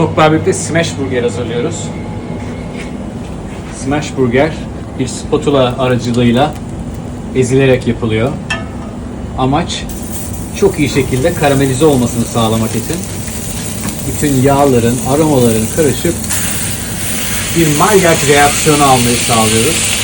Tokla birlikte smash burger hazırlıyoruz. Smash burger bir spatula aracılığıyla ezilerek yapılıyor. Amaç çok iyi şekilde karamelize olmasını sağlamak için bütün yağların, aromaların karışıp bir Maillard reaksiyonu almayı sağlıyoruz.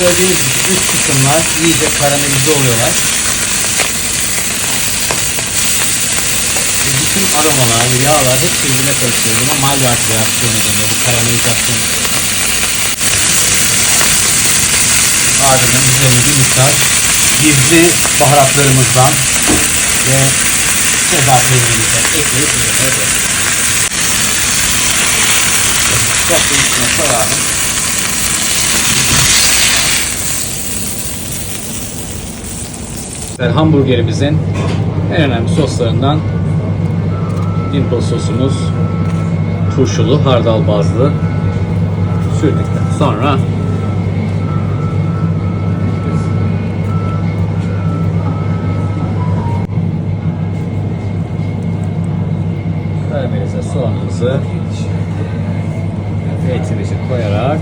Gördüğünüz gibi üst kısımlar iyice karamelize oluyorlar. Ve bütün aromalar yağlar hep birbirine karışıyor. Buna Maillard reaksiyonu deniyor. Bu karamelizasyon. Ardından üzerine bir miktar gizli baharatlarımızdan ve Sezar peynirimizden ekleyip üzerine bırakıyoruz. Çok da üstüne koyalım. Patatesler hamburgerimizin en önemli soslarından Dimples sosumuz turşulu, hardal bazlı sürdükten sonra karamelize soğanımızı zeytinimizi koyarak